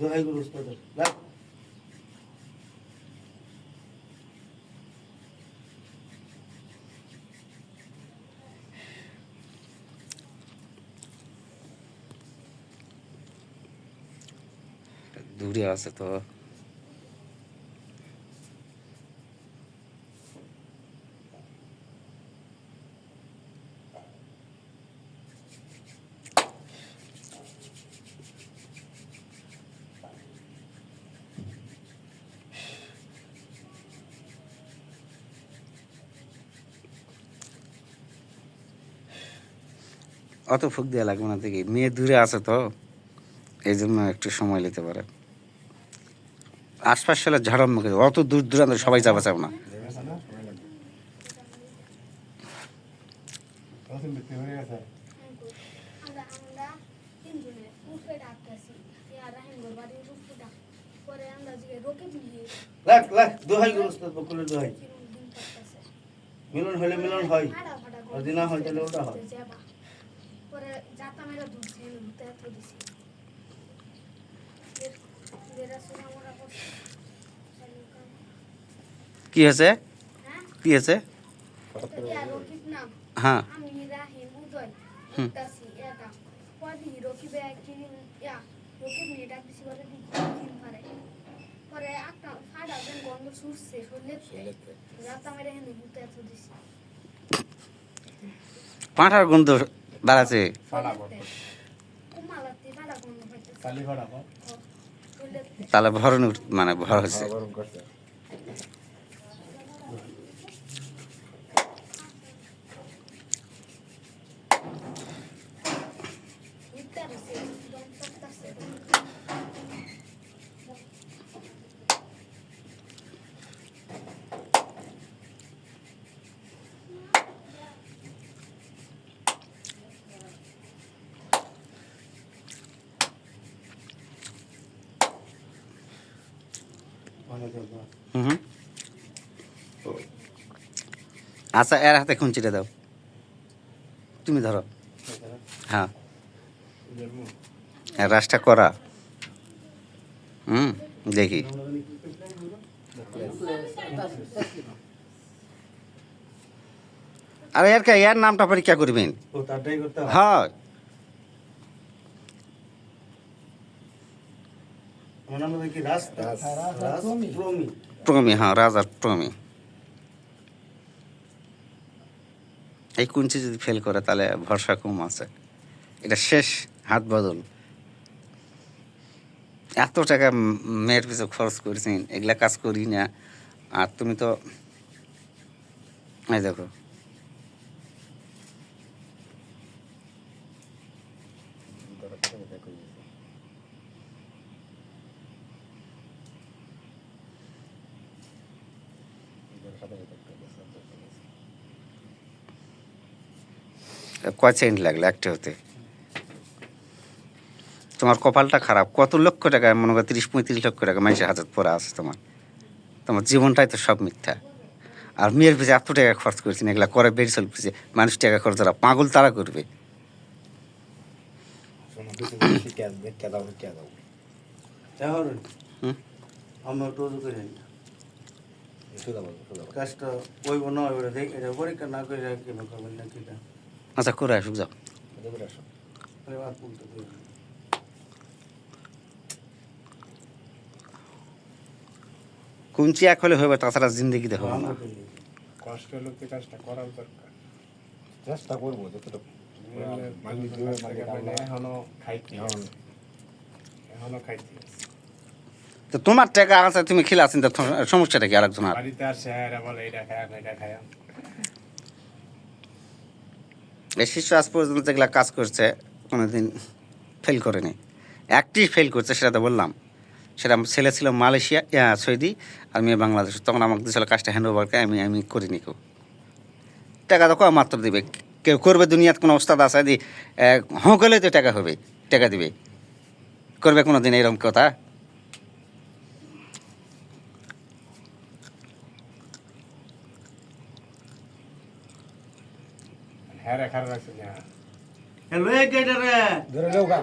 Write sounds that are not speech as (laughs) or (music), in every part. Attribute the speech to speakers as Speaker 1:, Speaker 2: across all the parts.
Speaker 1: উস্তাদের
Speaker 2: দূরে আছে তো। অত ফুক দেওয়া লাগবে না দেখি। মেয়ে দূরে আছে তো এই জন্য একটু সময় নিতে পারে। আশপাশ হলে ঝাড়ন মুখে অত দূর দূরান্ত সবাই যাবে চাও না।
Speaker 1: মিলন হলে মিলন হয়, আর দিনা হয় তাহলে ওটা হয়।
Speaker 3: পরে যাতা মেরা দুধ ছিল এত দিছি।
Speaker 2: কি হয়েছে?
Speaker 3: হ্যাঁ?
Speaker 2: কি হয়েছে?
Speaker 3: রকিব
Speaker 2: হ্যাঁ। পাঁঠার গন্ধ
Speaker 3: শরীরে
Speaker 2: তাহলে ভরণ উঠ- মানে ভর হচ্ছে হুম হুম। আচ্ছা এর হাতে খুঁচিটা দাও। তুমি ধরো। হ্যাঁ। রাসটা করা। হুম দেখি। আরে এর কে এর নামটা পরীক্ষা করবেন।
Speaker 1: হয়।
Speaker 2: হ্যাঁ
Speaker 1: নাম কি প্রমি।
Speaker 2: প্রমি। হ্যাঁ রাজার প্রমি। এই কুঞ্চি যদি ফেল করে তাহলে ভরসা কম আছে। এটা শেষ হাত বদল। এত টাকা মেয়ের পিছু খরচ করেছেন এগুলা কাজ করি না। আর তুমি তো এই দেখো। কয় সেকেন্ড লাগল একটা হতে। তোমার কপালটা খারাপ। কত লক্ষ টাকা মনে করো তিরিশ পঁয়ত্রিশ লক্ষ টাকা মানুষের হাতে পড়ে আছে তোমার। তোমার জীবনটাই তো সব মিথ্যা। আর মেয়ের পিছিয়ে এত টাকা খরচ করেছেন এগুলা করে বেরিয়ে চলছে মানুষ টাকা খরচ যারা পাগল তারা করবে।
Speaker 1: করে কাজটা ওইব না দেখ এটা পরীক্ষা না করে কি করবেন না?
Speaker 2: আচ্ছা করে আসুক, যাও। কুঞ্চি এক হলে হবে তাছাড়া জিন্দগিতে না।
Speaker 4: কষ্ট কাজটা করার দরকার
Speaker 5: চেষ্টা করব যতটুকু
Speaker 2: তো তোমার টাকা আছে তুমি খেলে আছেন সমস্যাটা কি আরেকজন আর?
Speaker 4: বাড়িতে আসে বলে, এটা খায়াম এটা
Speaker 2: এই শিশু আজ পর্যন্ত যেগুলো কাজ করছে, কোনোদিন ফেল করেনি। একটি ফেল করছে, সেটা তো বললাম। সেটা ছেলে ছিল মালয়েশিয়া সৌদি, আর মেয়ে বাংলাদেশ। তখন আমাকে দিয়েছিল কাজটা হ্যান্ড ওভারকে আমি আমি করিনি কেউ টাকা তো কম মাত্র দিবে? কেউ করবে দুনিয়াত কোনো ওস্তাদ আছে দি হকলে তো টাকা হবে, টাকা দিবে। করবে কোনো দিন এরকম কথা?
Speaker 4: হ্যাঁ রেখার রাখছে না
Speaker 1: হ্যালো এই গেটে রে।
Speaker 5: ধরে লেও গা।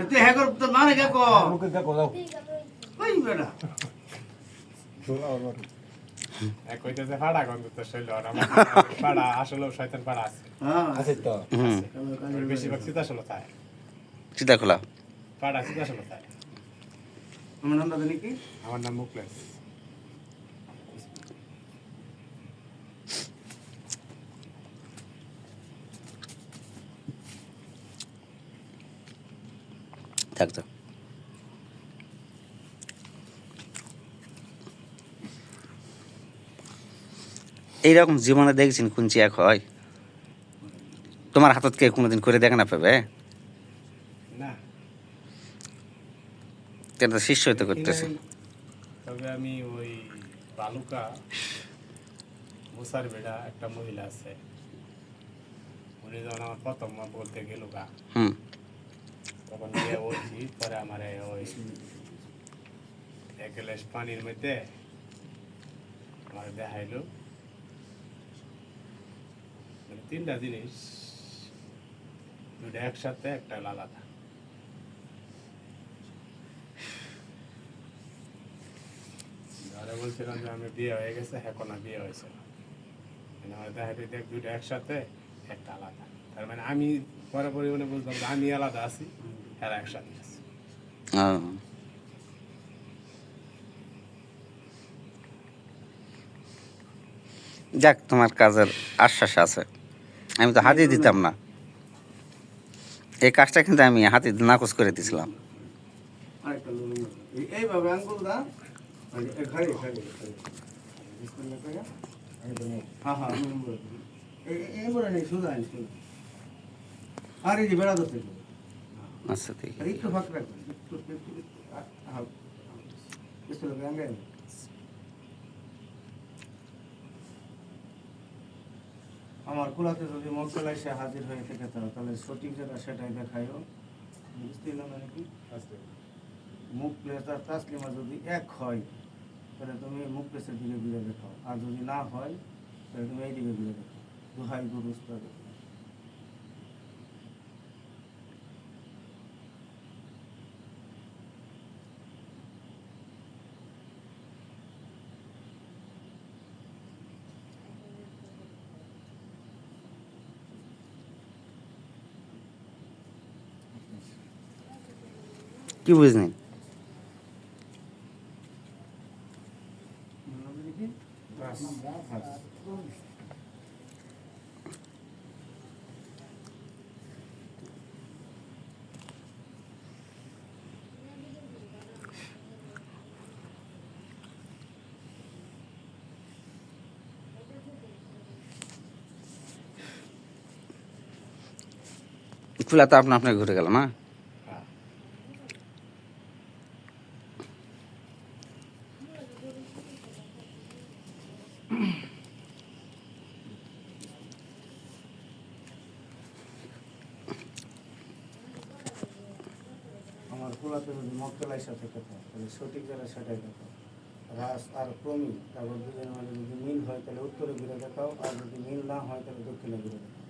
Speaker 1: এতে হ্যাঁ কর তো মানে কে কো?
Speaker 5: মুখে দেখো দাও।
Speaker 3: ঠিক আছে
Speaker 1: ওই বেটা।
Speaker 5: শোনা আমার
Speaker 4: এক কইতেছে ফাড়া গন্ধ তো শৈল আর আমার (laughs) ফাড়া আসলে শয়তান ফাড়া আছে।
Speaker 1: হ্যাঁ।
Speaker 5: আছে তো।
Speaker 4: বেশিরভাগ সীতা আসলে তাই
Speaker 2: চিতা খোলা
Speaker 4: ফাড়া সীতা আসলে তাই।
Speaker 1: আমার নাম দাদা নাকি
Speaker 4: আমার নাম মুকলেশ।
Speaker 2: থাকতো এইরকম জীবনে দেখছেন কুঞ্চি এক হয়? তোমার হাতত কে কোনোদিন করে দেখে না পাবে?
Speaker 4: না।
Speaker 2: এটা শিষ্য হইতে করতেছে।
Speaker 4: তবে আমি ওই বালুকা মুসার বেড়া একটা মহিলা আছে। উনি যখন আমার প্রথম বলতে গেল গা।
Speaker 2: হুম।
Speaker 4: তখন গিয়ে বলছি পরে আমার ওই এক গ্লাস পানির মধ্যে আমার দেখাইলো। মানে তিনটা জিনিস দুটা একসাথে একটা আলাদা। ঘরে বলছিলাম যে আমি বিয়ে হয়ে গেছে, এখন না বিয়ে হয়েছে না। মানে দেখাইতে দেখ দুটো একসাথে, একটা আলাদা। তার মানে আমি পরে পরে মানে বুঝলাম যে আমি আলাদা আছি এরা একসাথে আছে।
Speaker 2: যাক তোমার কাজের আশ্বাস আছে। আমি তো হাতিয়ে দিতাম না। এই কাজটা কিন্তু আমি হাতি নাকচ করে দিয়েছিলাম।
Speaker 1: হ্যাঁ হ্যাঁ আর এই যে বেড়া ধরতে
Speaker 2: আচ্ছা ঠিক
Speaker 1: একটু ফাঁক রাখবেন একটু একটু। আমার কুলাতে যদি মক্কেল এসে হাজির হয়ে থেকে তাহলে সঠিক যেটা সেটাই দেখায়ও বুঝতে না নাকি? মুখ প্লেস আর তাসলিমা যদি এক হয় তাহলে তুমি মুখ প্লেসের দিকে ঘুরে দেখাও আর যদি না হয় তাহলে তুমি এই দিকে ঘুরে দেখাও দুহাই গুরুস
Speaker 2: কি বুঝনি খোলা তো আপনা আপনি ঘুরে গেল না
Speaker 4: হ্যাঁ?
Speaker 1: মক্কেলাই সাথে কথা তাহলে সঠিক যারা সেটাই দেখাও। রাস আর ক্রমি তারপর দুজনের মাঝে যদি মিল হয়, তাহলে উত্তরে ঘুরে দেখাও, আর যদি মিল না হয়, তাহলে দক্ষিণে ঘুরে দেখাও।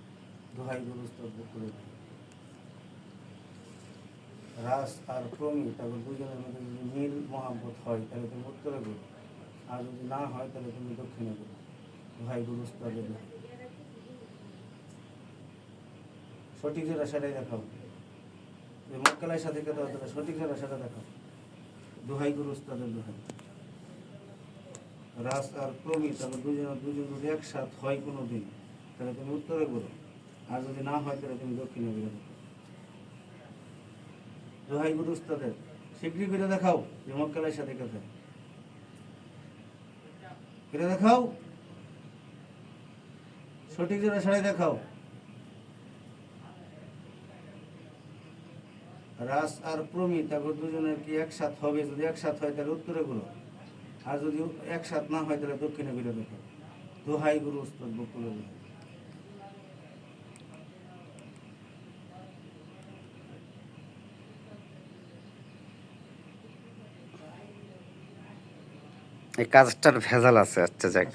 Speaker 1: রাস আর ক্রমি তারপর দুজনের মধ্যে যদি মিল, মহাব্বত হয়, তাহলে তুমি উত্তরে ঘুরো। আর যদি না হয়, তাহলে তুমি দক্ষিণে ঘুরো। দোহাই গুরুস্তরে সঠিক যেটা সেটাই দেখাও। যে সাথে কথা হতো সঠিক যেটা সেটা দেখাও দোহাই গুরু, উস্তাদের দোহাই। রাস আর ক্রমি তাহলে দুজন দুজন যদি একসাথ হয় কোনো দিন, তাহলে তুমি উত্তরে করো আর যদি না হয়, তাহলে তুমি দক্ষিণে দেখো দোহাই গুরু, উস্তাদের শীঘ্রই করে দেখাও যে মক্কেলের সাথে কথা করে দেখাও। সঠিক যেটা সেটাই দেখাও। রাস আর প্রমি তারপর দুজনের কি একসাথ হবে? যদি একসাথ হয় তাহলে উত্তরে গুলো আর যদি একসাথ না হয় তাহলে দক্ষিণে ঘুরে দেখো। দোহাই গুরু উস্তাদ বকুল
Speaker 2: এই কাজটার ভেজাল আছে আচ্ছা যাক।